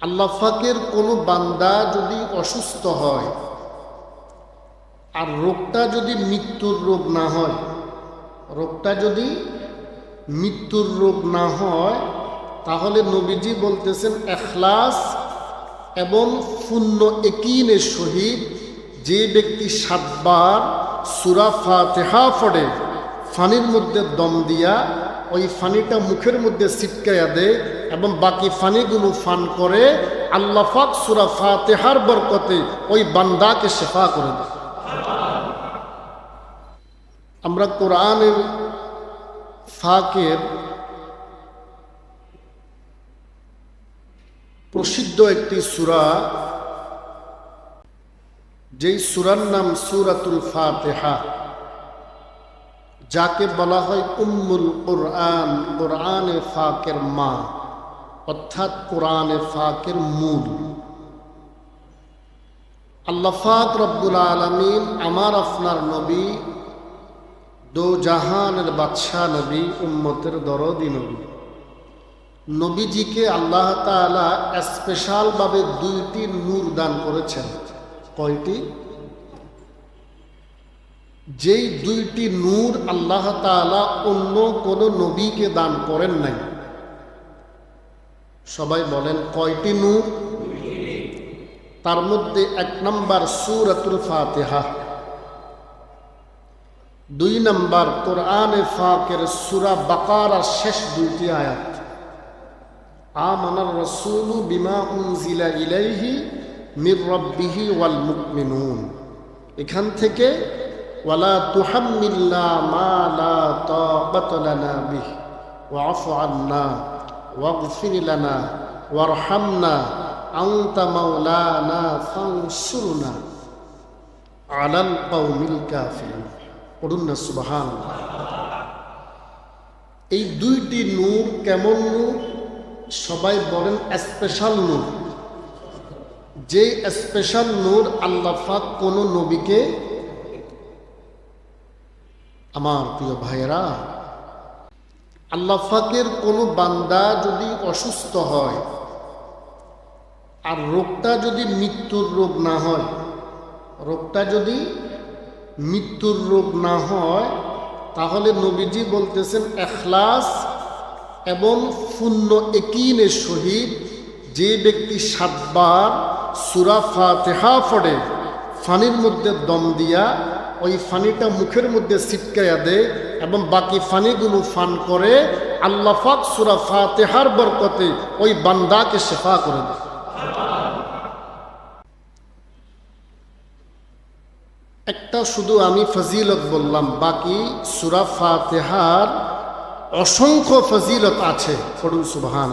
আল্লাহ ফাকের কোনো বান্দা যদি অসুস্থ হয় আর রোগটা যদি মৃত্যুর রোগ না হয়, রোগটা যদি মৃত্যুর রোগ না হয়, তাহলে নবীজি বলতেছেন, এখলাস এবং শূন্য একিনের সহিত যে ব্যক্তি সাতবার সুরা ফাতেহা পড়ে, ফানির মধ্যে দম দিয়া, ওই ফানিটা মুখের মধ্যে ছিটকাইয়া দেয় এবং বাকি ফানিগুলো ফান করে আল্লাহ ফাক সুরা ফাতেহার বরকতে ওই বান্দাকে শেফা করে দেয়। আমরা কোরআনের ফাকের প্রসিদ্ধ একটি সুরা, যেই সুরার নাম সুরাতুল ফাতেহা, যাকে বলা হয় উম্মুল কোরআন, কোরআনে ফাকের মা। অর্থাৎ কোরআনে ফাকের মূল। আল্লাহ ফাক রব্বুল আলমিন আমার আপনার নবী, দো জাহানের বাদশাহ নবী, উম্মতের দরদি নবী। নবীজিকে আল্লাহ তালা স্পেশালভাবে দুইটি নূর দান করেছেন। কয়টি? যেই দুইটি নূর আল্লাহ তালা অন্য কোনো নবীকে দান করেন নাই। সবাই বলেন, কয়টি নূর? তার মধ্যে এক নম্বর সুরাতুল ফাতেহা। দুই নম্বর কোরআনে ফাকের সুরা বাকারার শেষ দুইটি আয়াত। আমানার রসুলু বিমা উনজিলা ইলাইহি মির রব্বিহি ওয়াল মুকমিনুন এখান থেকে, ওয়ালা তুহাম্মিল্লা মা লা তাকাত লানা বিহ ওয়াফু আন্না। ওয়াগফির লানা ওয়ারহামনা আনতা মাওলানা ফানসুরনা আলাল কওমিল কাফিরিন পড়ুন না, সুবহানাল্লাহ। এই দুইটি নূর কেমন নূর? সবাই বলেন স্পেশাল নূর। যে স্পেশাল নূর আল্লাহ পাক কোন নবীকে আমার প্রিয় ভাইয়েরা আল্লাহ ফাকের কোনো বান্দা যদি অসুস্থ হয় আর রোগটা যদি মৃত্যুর রোগ না হয়, রোগটা যদি মৃত্যুর রোগ না হয়, তাহলে নবীজি বলতেছেন, এখলাস এবং শূন্য একিনের সহিত যে ব্যক্তি সাতবার সুরা ফাতেহা পড়ে, ফানির মধ্যে দম দিয়া ওই ফানিটা মুখের মধ্যে ছিটকাইয়া দেয় এবং বাকি ফানিগুলো ফান করে আল্লাহ ফাক সুরা ফাতেহার বরকতে ওই বান্দাকে শেফা করে দেয়। একটা শুধু আমি ফজিলত বললাম, বাকি সুরা ফাতেহার অসংখ্য ফজিলত আছে, পড়ুন সুবহান